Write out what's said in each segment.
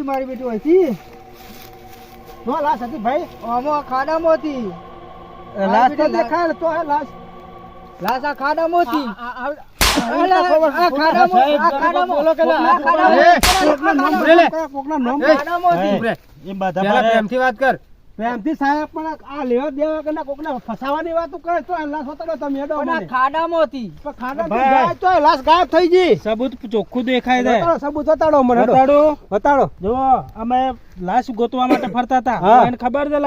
હતી મારી બેટી હતી નો લાશ હતી ભાઈ. આમાં ખાડામાં હતી. લાશ તો દેખાય તો આ લાશ લાશ આ ખાડામાં હતી. ખાડામાં આ ખાડામાં બોલો કે ના, આ ખાડામાં કોકના નામ ઉભરે લે. કોકના નામ ખાડામાં હતી ઉભરે. એમ બધા પેલા મારે- પ્રેમથી વાત કર પ્રેમથી સાહેબ પણ આ લેવા દેવા કે કોકને ફસાવાની વાતો કરે તો લાશ હોતો તમે એડો મને. ખાડામાં હતી પણ ખાડા જાય તો લાશ ગાયબ થઈ ગઈ. સબૂત ચોખ્ખું દેખાય છે. સબૂત બતાડો મને બતાડો. બતાડો. જો અમે લાશ ગોતવા માટે ફરતા હતા. એને ખબર છે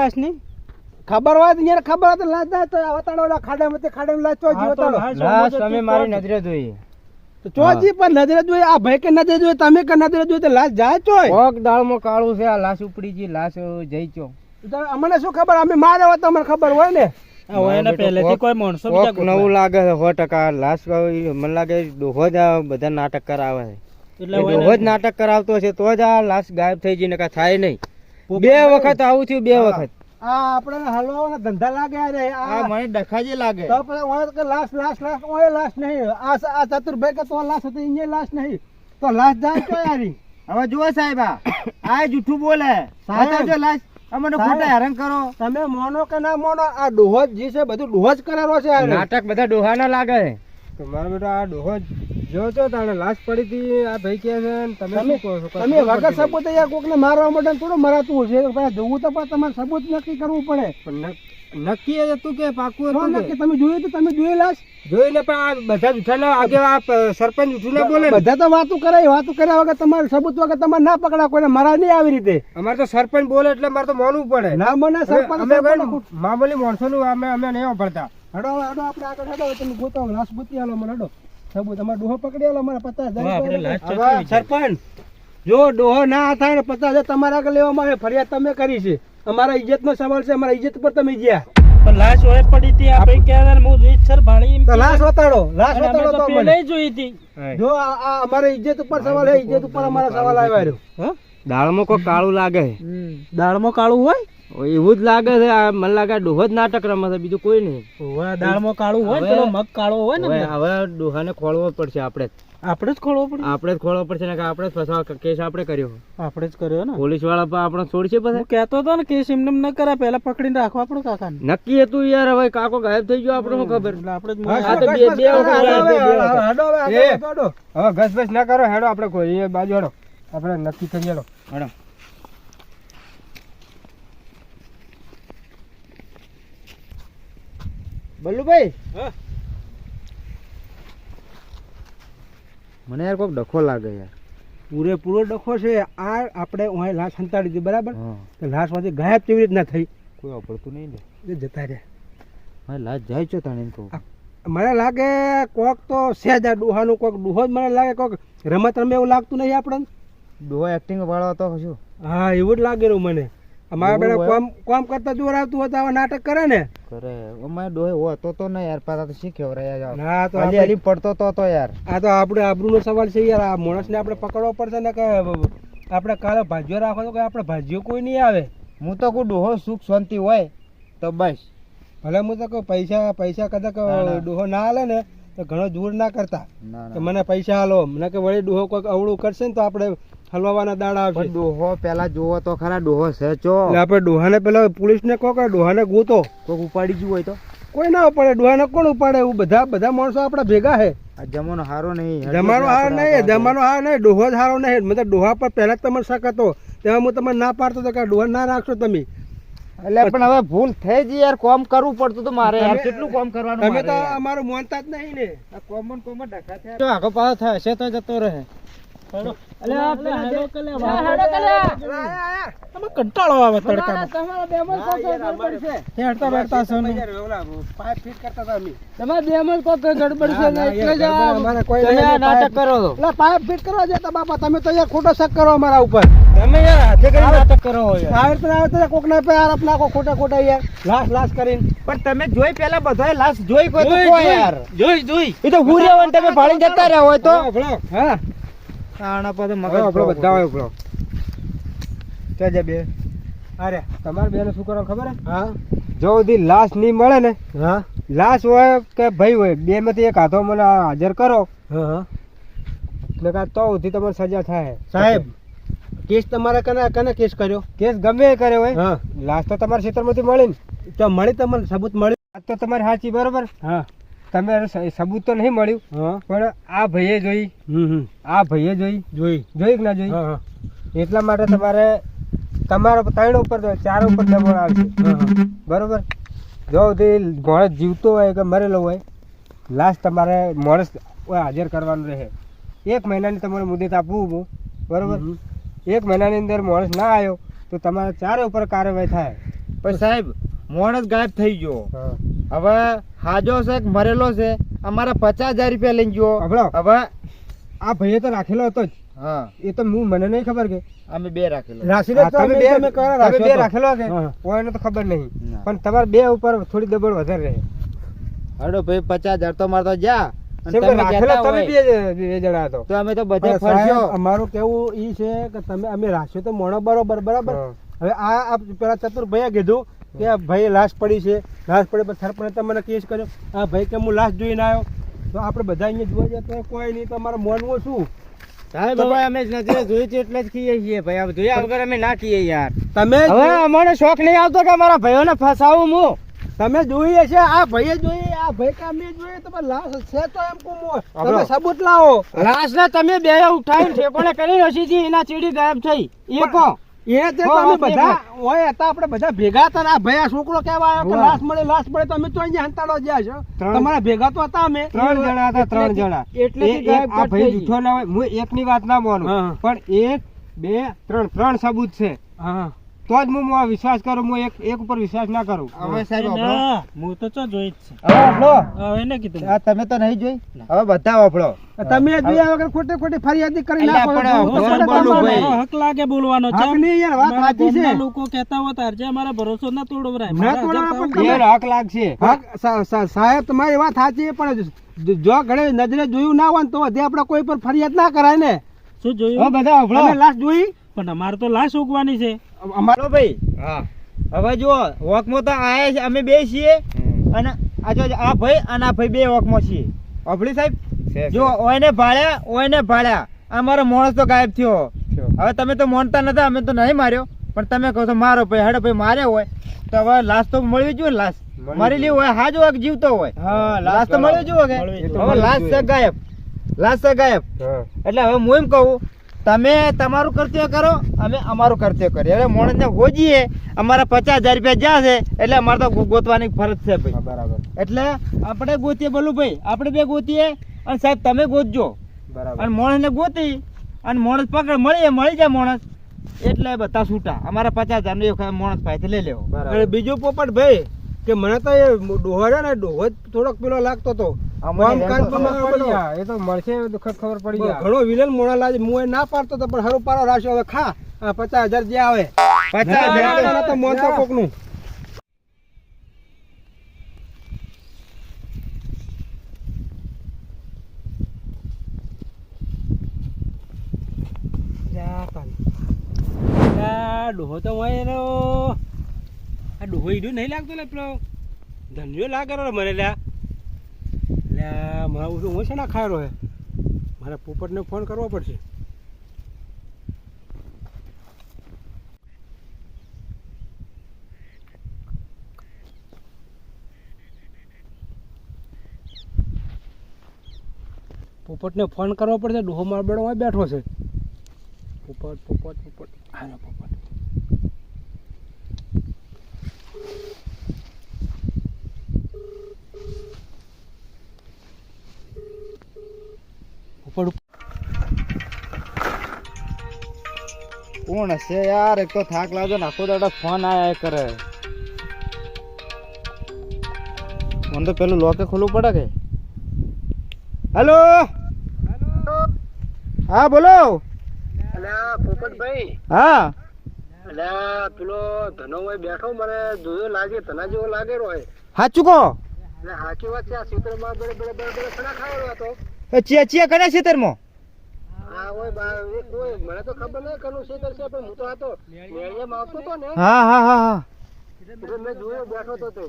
ખબર હોય તો ખબર હોય લાશ જાય તો બતાડો ખાડામાં તે ખાડામાં લાશ ચોજી બતાડો. લાશ તમે મારી નજરે જોઈ. ચોજી પણ નજરે જોઈએ આ ભાઈ કે નજરે જોઈ તમે કે નજરે જોઈ તો લાશ જાય ચોય. કોક દાળમાં કાળું છે આ લાશ ઉપડી ગઈ લાશ જઈ ચો અમને શું ખબર? અમે મારે હોય તો અમને ખબર હોય ને. હવે એને પહેલેથી કોઈ માણસો બીજા ગોતવા. લાગે છે સો ટકા. લાશ મને લાગે ડોહો જ બધા નાટક કરાવે છે. એટલે એ હવે ડોહો જ નાટક કરાવતો છે તો જ આ લાશ ગાયબ થઈ જઈને કાંઈ થાય નહીં. બે વખત આવું થયું બે વખત. આ આપણે હલવાના ધંધા લાગે રે આ મને ડખાજી લાગે. તો પછી ઓય કે લાશ લાશ લાશ ઓય લાશ નહીં. આ આ ચતુરભાઈ કે તો લાશ હતી અહીંયા લાશ નહીં. તો લાશ જાય તો યારી હવે જુઓ સાહેબ આ. આ જૂઠું બોલે. સાહેબ. અમને ખોટા હેરાન કરો. તમે મોનો કે ના મોનો આ ડોહો જ જે છે બધું ડોહો જ કરેલો છે આ નાટક બધા ડોહા ના લાગે. છે તમારા બેટા આ ડોહો જો છો તાણે લાશ પડી હતી આ ભાઈ કે છે તમે શું કહો છો? તમે વગર સબૂત યાર કોકને મારવા માટે થોડું મરાતું છે ભાઈ જોવું તો પણ તમારે સબૂત નક્કી કરવું પડે. નક્કી હતું કે પાકું હતું નક્કી. તમે જોયું તો તમે જોઈ લે પણ આ બધા જૂઠાના આગે આ સરપંચ જૂઠું બોલે બધા તો વાતો કરે વાતો કર્યા વગર તમારે સબૂત વગર તમારે ના પકડા કોઈને મારા નહીં આવી રીતે. અમારે તો સરપંચ બોલે એટલે મારે તો માનવું પડે. ના મને સરપંચ અમે સરપંચ કોઈ મામૂલી અમે અમે નહીં વાપરતા. હડો હડો આપણે આગળ હડો. તમે ગોતો લાશ બુતી આલો મને હડો. સબૂત તમારે ડોહો પકડી આલો મને પચાસ હજાર સરપંચ જો ડોહો ના થાય ને પચાસ હજાર તમારા આગળ લેવામાં આવે ફરિયાદ તમે કરી છે. અમારા ઇજ્જતનો સવાલ છે અમારા ઇજ્જત પર તમે ગયા. પણ લાશ હોય પડી હતી આ ભાઈ કહે હું રીતસર ભાળી તો લાશ વતાડો લાશ વતાડો તો તો જોઈ હતી. જો આ આ ઇજ્જત ઉપર સવાલ છે ઇજ્જત ઉપર અમારા સવાલ આવ્યા રહ્યો. હા? દાળમાં કોઈ કાળું લાગે? દાળમાં કાળું હોય? એવું જ લાગે છે મને લાગે ડોહો જ નાટક રમે છે બીજું કોઈ નહીં. હવે દાળમાં કાળું હોય મગ કાળો હોય ને હવે ડોહાને ખોળવો પડશે આપણે. જ. આપણે જ ખોળવો પડે આપણે જ ખોળવો પડશે ને કે આપણે જ ફસાવા કેસ આપણે કર્યો આપણે જ કર્યો ને. પોલીસવાળા પણ આપણે છોડશે હું પછી કહેતો હતો ને કેસ એમને એમ ન કરે પહેલા પકડીને રાખવા પડે કાકાને. નક્કી હતું યાર હવે કાકો ગાયબ થઈ ગયો આપણે ખબર? એટલે આપણે જ આ તો બે- બે હડો, હવે. હવે ઘસ બસ ના કરો હેડો આપણે કોઈ એ બાજુ હેડો. આપણે નક્કી કરી હેડો. હેડો. બલ્લુભાઈ હા. મને યાર કોઈક ડખો લાગે યાર. પૂરેપૂરો ડખો છે. આ આપણે અહીં લાશ સંતાડી દીધી બરાબર? તો લાશમાંથી ગાયબ કેવી રીતના થઈ? કોઈ વાપરતું નહીં ને. એ જતા રહે હા લાશ જાય છે તાણે તો મને લાગે કોક તો સહેજ આ ડોહાનું કોક ડોહો જ મને લાગે કોક રમત રમે એવું લાગતું નહીં આપણને. ડુહો એક્ટિંગ વાળો હતો હજુ હા એવું જ લાગેલું મને. અમારા બેટા કોમ કોમ કરતા જોર આવતું હતા આવા નાટક કરે ને. કરે. અમારે ડોહે હતો તો ને યાર પાછા તો શીખ્યો રહ્યા ના તો હલી આપણે- પડતો તો તો યાર. આ તો આપણે આબરૂનો સવાલ છે યાર. આ માણસને આપણે પકડવો પડશે ને કે આપણે કાલે ભાજીઓ રાખો તો કે આપણે ભાજીઓ કોઈ નહીં આવે? હું તો કોઈ ડોહો સુખ શાંતિ હોય તો બસ. ભલે હું તો કહું પૈસા પૈસા કદાચ. ડોહો ના હાલે ને તો ઘણો દૂર ના કરતા. કે મને પૈસા હાલો. મને કે વળી ડોહો કોઈક અવળું કરશે ને તો આપણે હલવાના દાડા આવશે. ડોહો પેલા જોવો તો ખરા ડોહો સેચો એટલે આપણે ડોહાને પેલા પોલીસને કહો કે ડોહાને ગોતો કોક ઉપાડી ગયું હોય તો. કોઈ ના ઉપાડે ડોહાને કોણ ઉપાડે? એવું બધા બધા માણસો આપણા ભેગા હે જમાનો હારો નહીં. જમાનો હાર નહીં જમાનો હાર નહીં ડોહો જ હારો નહીં. મતલબ ડોહા પર પહેલા જ તમને શક હતો. તેમાં હું તમને ના પાડતો હતો કે ડોહા ના રાખશો તમે. એટલે પણ હવે ભૂલ થઈ જ યાર. કોમ કરવું પડતું તો મારે યાર. કેટલું કોમ કરવાનું તમે તો અમારું માનતા જ નહીં ને. આ કોમન કોમન ડખા થયા. આગો પાછો થાય છે તો જતો રહે. કંટાળો આવે હા. હેડતા છો ને. ફિટ કરતા હતા અમે. તમારા બેમાં કોક ગડબડ ના, ના, યાર, ગડબડ અમારે કોઈ તમે નહીં, આ નાટક કરો છો. એટલે પાઇપ ફિટ કરવા જતા બાપા તમે તો યાર ખોટો શક કરો અમારા ઉપર. તમે યાર હાથે કરી નાટક કરો યાર. આવી આવે તો કોકના પે આરોપ નાખો ખોટા ખોટા યાર લાશ લાશ કરીને. પણ તમે જોઈ પેલા બધાય લાશ જોઈ કોઈ તો જોઈ, જોઈ. યાર. જોઈ જોઈ. એ તો હોય તમે ભાળી જતા રહ્યા હોય તો. હા. આના પાસે મગજ ભલો, બધા હોય. કે જે બે? અરે તમારે બેને શું કરો ખબર હે? હા? જો સુધી લાશ નહીં મળે ને હા? લાશ હોય કે ભાઈ હોય બે માંથી એક હાથો મને હાજર કરો. હા હા. એટલે કાં તો સુધી તમારે સજા થાય. સાહેબ કેસ તમારે કને કને કેસ કર્યો? કેસ ગમે એ કર્યો હોય. હા. લાશ તો તમારા ક્ષેત્રમાંથી મળી ને. તો મળી તમને સબૂત મળી તો તમારી સાચી બરોબર? હા. તમે સબૂત તો નહીં મળ્યું. પણ આ ભાઈએ જોઈ. આ ભાઈએ જોઈ. જોઈ. જોઈ કે ના જોઈ? એટલા માટે તમારે તમારો ત્રણ ઉપર ચાર ઉપર દબાણ આવશે. બરોબર? જો સુધી માણસ જીવતો હોય કે મરેલો હોય લાસ્ટ તમારે માણસ હાજર કરવાનું રહે. એક મહિનાની તમારે મુદત આપવું હું બરોબર. એક મહિનાની અંદર માણસ ના આવ્યો તો તમારે ચારે ઉપર કાર્યવાહી થાય. પણ સાહેબ માણસ ગાયબ થઈ ગયો. હવે હાજો છે મરેલો છે? અમારા પચાસ હજાર રૂપિયા લઈ ગયો હવે આ ભાઈએ તો રાખેલો હતો જ. હા. એ તો હું મને નહીં ખબર કે. અમે બે રાખેલો. તો તમે બે તમે કરા તમે બે રાખેલો છે. કોઈને તો ખબર નહીં. પણ તમારે બે ઉપર થોડી દબડ વધારે રહે. હડો ભાઈ પચાસ હજાર તો મારે તો જા રાખેલો અમે અમારું કેવું ઈ છે કે તમે અમે રાખ્યો તો મોણો બરોબર બરાબર? હવે આ પેલા ચતુર ભાઈ કીધું કે આ ભાઈ લાશ પડી છે લાશ પડે સરપંચે તમને કેસ કર્યો આ ભાઈ કે હું લાશ જોઈને આવ્યો? તો આપણે બધા અહીંયા જોવા જાય તો કોઈ નહીં તમારે મોનવું શું? સાહેબ હવે અમે નજરે જોઈ છે એટલે જ કહીએ છીએ ભાઈ હવે જોયા વગર અમે ના કહીએ યાર. તમે હવે અમને શોખ નહીં આવતો કે અમારા ભાઈઓને ફસાવું હું. તમે જોઈએ છે આ ભાઈએ જોઈએ આ ભાઈ કે અમે જોઈએ તો લાશ છે તો એમ કહું હું. તમે સબૂત લાવો. લાશ ને તમે બે ઉઠાવીને ઠેકોણે કરી હસીથી એના ચીડી ગાયબ થઈ. એ કહો. એ તે તો અમે બધા હોય હતા આપણે બધા ભેગા હતા ના આ ભાઈ આ છોકરો કેવા આવ્યો કે લાશ મળે લાશ મળે તો અમે તો અહીંયા હંતાડો જ્યા છો. તમારા ભેગા તો હતા અમે. ત્રણ જણા હતા ત્રણ જણા. એટલે આ ભાઈ જૂઠો ના હોય હું એકની વાત ના માનું. પણ એક બે ત્રણ ત્રણ સબૂત છે. હા. તો જ હું આ વિશ્વાસ કરું હું એક એક ઉપર વિશ્વાસ ના કરું. હવે સાહેબ હું તો ચો જોઈ જ છે. હવે આપણો હવે એને કીધું આ તમે તો નહીં જોઈ? હવે બધા વાપરો તમે જોયા વગર ખોટે ખોટી ફરિયાદી કરી નાખો હક લાગે બોલવાનો હક નહીં યાર, વાત મારા સાચી છે. લોકો કહેતા હોતા અરજે અમારા ભરોસો ના તોડવરાય. ના મારા તોડવા પણ તાવ- હક લાગશે. હક, સાહેબ તમારી વાત સાચી પણ જો- ઘણી નજરે જોયું ના હોય ને તો હજી આપણે કોઈ પર ફરિયાદ ના કરાય ને. શું જોયું? બધા લાસ્ટ જોઈ? પણ અમારે તો લાશ ઉગવાની છે. અમારો ભાઈ. હા. હવે જુઓ વોકમાં તો આયા છે અમે બે છીએ. અને આ જો આ ભાઈ અને આ ભાઈ બે વોકમાં છીએ. અભળી સાહેબ? જો ઓયને ભાળ્યા ઓયને ભાળ્યા. અમારો માણસ તો ગાયબ થયો. હવે તમે તો મોનતા નતા અમે તો નહીં માર્યો. પણ તમે કહો છો મારો ભાઈ હાડો ભાઈ માર્યો હોય તો હવે લાશ તો મળવી જોઈએ લાશ? મારી લી હોય હાજો હોય જીવતો હોય. હા લાશ તો મળવી જોઈએ કે? મળવી જોઈએ. હવે લાશ છે ગાયબ. લાશ છે ગાયબ. એટલે હવે હું એમ કહું તમે તમારું કર્તવ્ય કરો અમે અમારું કર્તવ્ય કરીએ. એટલે મોણસને હોજીએ અમારા પચાસ હજાર રૂપિયા જ્યાં છે એટલે અમારે તો ગોતવાની ફરજ છે ભાઈ. બરાબર. એટલે આપણે ગોતીએ બોલું ભાઈ આપણે બે ગોતીએ અને સાહેબ તમે ગોતજો. બરાબર. અને મોણસને ગોતી અને મોણસ પકડ મળીએ મળી જાય મોણસ. એટલે બધા છૂટા. અમારા પચાસ હજાર નો એક માણસ પાસેથી લઈ લેવો. અને બીજું પોપટ ભાઈ કે મને તો એ ડોહો છે ને ડોહો થોડોક પેલો લાગતો હતો એ તો મળશે ખબર પડી ગયા. ઘણો વિલન લાગે હું ના પાડતો તો પણ હરો પારો રાખ્યો હવે ખા. પચાસ હજાર જે આવે. પચાસ હજાર ના, ના, તો મોન તો કોકનું. ડોહો તો હોય એનો આ ડોહો ઈડું નહીં લાગતો લે પેલો. ધન્યો લાગે મને લ્યા. લ્યા મારે હું હું છે ને ખાયરો હે? મારે પોપટને ફોન કરવો પડશે. પોપટને ફોન કરવો પડશે, ડોહો મારો અહીં બેઠો છે. પોપટ પોપટ પોપટ. હા પોપટ પોપટ. કોણ હશે યાર? એક તો થાક લાગ્યો ને આખો દાડો ફોન આયા કરે. મને તો પેલું લોકે ખોલવું પડે કે? હેલો હા બોલો. અલ્યા પોપટભાઈ. હા. એટલે પેલો ધનો હોય બેઠો મને જોયો લાગે ધના જેવો લાગે રોય. સાચું કહો. એટલે સાચી વાત છે આ ક્ષેત્રમાં બેડે બેડે બેડે બેડે ખડા હતો. ચિયા ચિયા કયા ખેતરમાં હા હોય બા એક હોય મને તો ખબર નહીં કનું ક્ષેત્ર કરશે પણ હું તો આ તો આવતો હતો ને. હા હા હા હા. એટલે મેં જોયો બેઠો તો તે.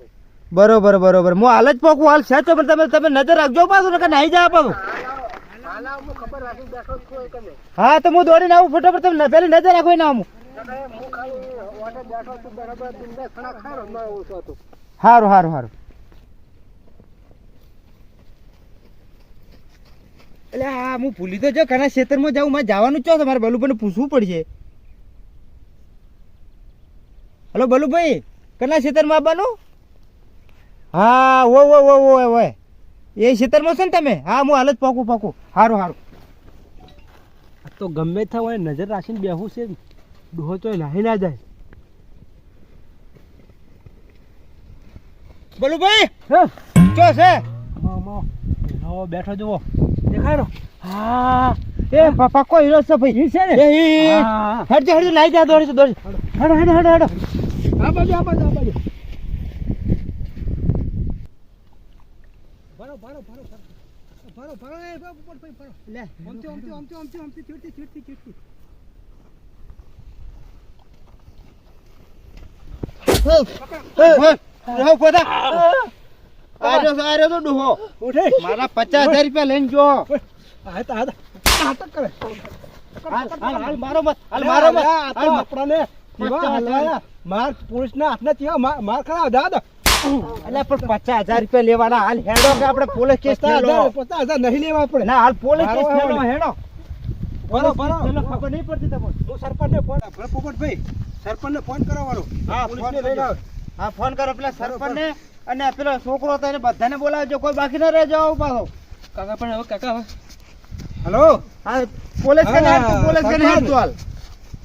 બરોબર બરોબર. હું હાલ જ પોકું હાલ છે તો પણ તમે તમે નજર રાખજો પાછું ને કે નહીં જાય પાછું હું છું તો હું દોડીને આવું ફટાફટ તમે પેલી નજર રાખો ને આમ. સારું સારું ખાલી ઓટે બેઠો છું બરાબર તું ખણા ખારો મારો ઓછો હતો સારું સારું સારું એટલે હા હું ભૂલી તો જો ઘણા ક્ષેત્રમાં જાઉં મારે જવાનું છો તમારે બલુભાઈને પૂછવું પડશે. હલો બલુભાઈ કના ક્ષેત્રમાં આવવાનું? હા ઓ ઓ ઓ ઓ ઓ એ ક્ષેત્રમાં છો ને તમે? હા હું હાલ જ પાકું પાકું. સારું સારું તો ગમે ત્યાં હોય નજર રાખીને બેહું છે. ડોહો તો નાહી ના જાય. બલુભાઈ હા? ચો છે? નવો બેઠો જુઓ દેખાડો હા એ પાક્કો હીરો છે ભાઈ છે ને એ, હેડજો હેડજો લાઈ જા દોડી દોડી હેડો હેડો હેડો હેડો આ બાજુ આ બાજુ આ બાજુ ભરો ભરો ભરો ભરો ભરો એ ઉપર ભાઈ ભરો લે ઓમથી ઓમથી ઓમથી ઓમથી ઓમથી ચીડતી ચીડતી ચીડતી રહો પોતા આર્યો આર્યો તો ડૂહો. ઉઠે. મારા પચાસ હજાર રૂપિયા લઈને જો. આ તો આ તો. આ તો કરે. હાલ મારો મત હાલ મારો મારો મત હાલ આપણાને કેવા પચાસ હલાયા માર પુરુષના હાથના માર માર ખરા દાદા એટલે પણ પચાસ હજાર રૂપિયા લેવાના. હાલ હેડો કે આપણે પોલીસ કેસ પચાસ હજાર નહીં લેવા પડે. ના હાલ પોલીસ કેસ હેડો હેડો. હેડો. ભરો ભરો ખબર નહીં પડતી તમને. હું સરપંચને ફોન પોપટભાઈ સરપંચને ફોન હા, પોલીસને લઈને આવ. હા ફોન કરો પેલા સરપંચને. અને પેલો છોકરો તો એને બધાને બોલાવજો કોઈ બાકી ના રહેજો પાછો. કાકા પણ હવે કાકા હવે. હલો? હા પોલીસ કે ના પોલીસ કે ના હાલ?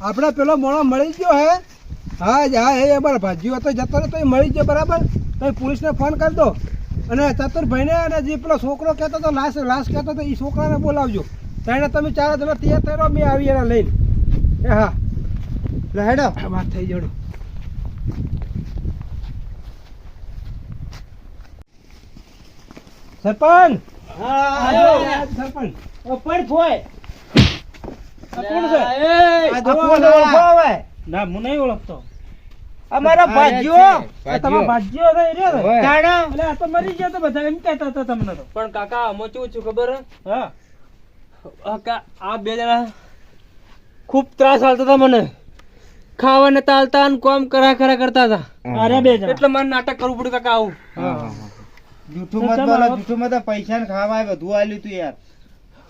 આપણે પેલો મોણો મળી ગયો હે. હા હા એ અમારા ભાજીઓ હતો જતો રહ્યો તો એ મળી ગયો બરાબર? તો પોલીસને ફોન કરી દો. અને ચતુરભાઈને અને જે પેલો છોકરો કહેતો હતો લાશ લાશ કહેતો હતો એ છોકરાને બોલાવજો. ત્યારે તમે ચાર તમે તૈયાર થયો મેં આવી એના લઈને. એ હા. લે હેડો. વાત થઈ જોડો. સરપંચ! સરપંચ! પણ ફોય કોણ છે. આ તો કોણ ઓળખો હવે ના હું નહીં ઓળખતો. અમારા ભાઈઓ તમારા ભાજીઓ છે એ રહ્યો ને? એટલે આ તો મરી ગયા તો બધા એમ કહેતા હતા તમને તો. પણ કાકા અમે શું છું ખબર? હા. આ આ બે જણા ખૂબ ત્રાસ હાલતા હતા મને. ખાવાને તાલતા અને કોમ કરા કરા કરતા હતા. અરે બે જણા. એટલે મને નાટક કરવું પડ્યું કાકા આવું. જૂઠું મત બોલો જૂઠું મત પૈસા ને ખાવા બધું આલ્યું તું યાર.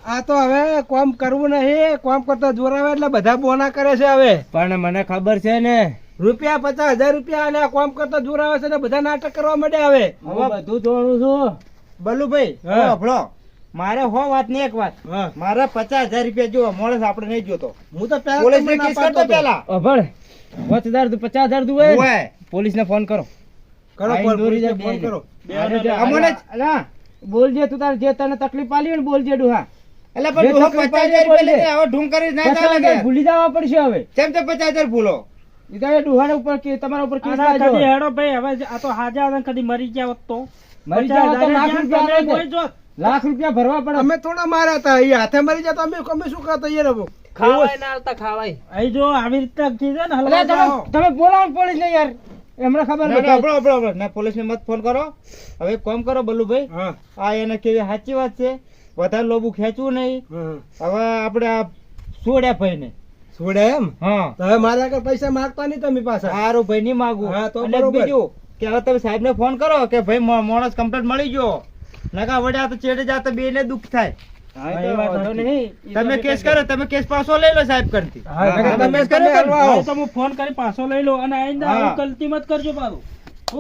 આ તો હવે કોમ કરવું નહીં કોમ કરતા જોરાવે એટલે બધા બોના કરે છે હવે. પણ મને ખબર છે ને. રૂપિયા પચાસ હજાર રૂપિયા અને કોમ કરતા જોરાવે છે ને બધા નાટક કરવા માંડ્યા હવે. હવે બધું જોડું છું. બલુભાઈ હા. હભળો મારે હો વાત ને એક વાત. મારે પચાસ હજાર રૂપિયા જો માણસ આપણે નહીં જોતો. હું તો પોલીસ ને કેસ કરતો પેલા અભળ હજાર પચાસ હજાર દુવે પોલીસ ને ફોન કરો. કરો ફોન. કરો. અમને બોલજે તું તાર જે તને તકલીફ આલી હોય ને બોલજે ડુહા. એટલે પણ ડુહા પચાસ હજાર રૂપિયા હવે આવો કરી ના ચાલે કે ભૂલી જવા પડશે હવે. કેમ તે પચાસ હજાર ભૂલો? ડુહાડા ઉપર કે તમારા ઉપર કેસ આના કદી હેડો ભાઈ હવે આ તો હાજા ને કદી મરી ગયા હોત તો. મરી ગયા તો લાખ રૂપિયા કોઈ. લાખ રૂપિયા ભરવા પડે. અમે થોડા માર્યા હતા અહીં હાથે મરી જતા અમે અમે શું કરતા અહીંયા રહો ખાવાય ના આવતા ખાવાય. અહીં જો આવી રીતના કીધે ને. તમે બોલાવો પોલીસ ને યાર. એમને ખબર ના, હભળો, હભળો. ના પોલીસને મત ફોન કરો. હવે કોમ કરો બલ્લુભાઈ હા. આ એને કેવી સાચી વાત છે? વધારે લોબુ ખેંચવું નહીં. હવે આપણે આ છોડ્યા ભાઈને. છોડે એમ? હા. હવે મારા આગળ પૈસા માંગતા નહીં તમે પાછા. સારું ભાઈ નહીં માગું. હા, તો બીજું કે હવે તમે સાહેબ ને ફોન કરો કે ભાઈ માણસ કમ્પ્લેટ મળી ગયો. નકા વડ્યા તો ચેડે બે ને દુઃખ થાય. હા. તમે કેસ કરો તમે કેસ પાછો લઈ લો સાહેબ કરતી તમે તમે કરો. તો હું ફોન કરી પાછો લઈ લો અને આઈંદા આવું ગલતી મત કરજો પાછું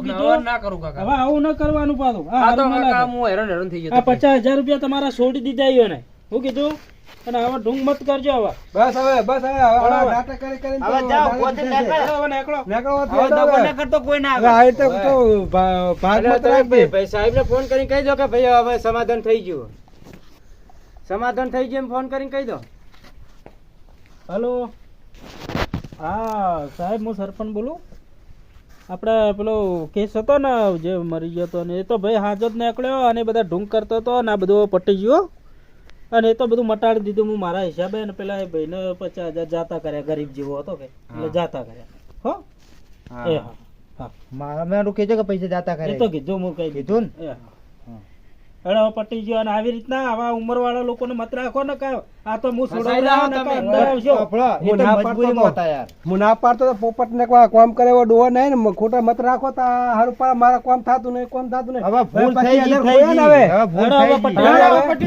કીધું ના કરું કાકા હવે આવું ન કરવાનું પાછું આ આ તો હારું ન કાકા લાગે. હું હેરાન હેરાન થઈ આ ગયો પચાસ હજાર રૂપિયા તમારા છોડી દીધા ઈયોને. શું કીધું અને હવે ઢૂંગ મત કરજો હવે બસ હવે બસ હવે બરાબર. નાટક કરી કરીને હવે તો જાઓ, દાડે પોતે દીધા છે. નીકળો. હવે નીકળો. નીકળો હવે હવે દગો હવે. કરતો કોઈ ના આવે આ તો ભાગ મત રાખજે. સાહેબ ને ફોન કરીને કહી દો કે ભાઈ હવે સમાધાન થઈ ગયું સમાધાન થઈ ગયું ફોન કરીને કહી દો. હલો. હા સાહેબ હું સરપંચ બોલું. આપણે પેલો કેસ હતો ને જે મરી ગયો હતો ને એ તો ભાઈ હાજો જ નીકળ્યો અને બધા ઢૂંગ કરતો હતો ને આ બધું પટી ગયો. અને એ તો બધું મટાડી દીધું. હું મારા હિસાબે ને પેલા એ ભાઈને પચાસ હજાર જાતા કર્યા ગરીબ જેવો હતો કે એટલે જાતા કર્યા. હો? એ હા હા. મારા મેં કીધું કે પૈસા જાતા એ કરે તો કીધું હું કઈ કીધું ને? હેડો પટી ગયો અને આવી રીતના આવા ઉંમરવાળા લોકોને મત રાખો ને કાંઈ. આ તો હું ને હું ના પાડતો તો. હું ના પાડતો તો પોપટ ને કોમ કામ કરે એવો ડોહો નહીં ને. ખોટા મત રાખો તો હારું પર મારા કોમ થતું નહીં કોમ થતું નહીં. હવે ભૂલ થઈ ગઈ ને હવે. ભૂલ થઈ ગઈ. હવે.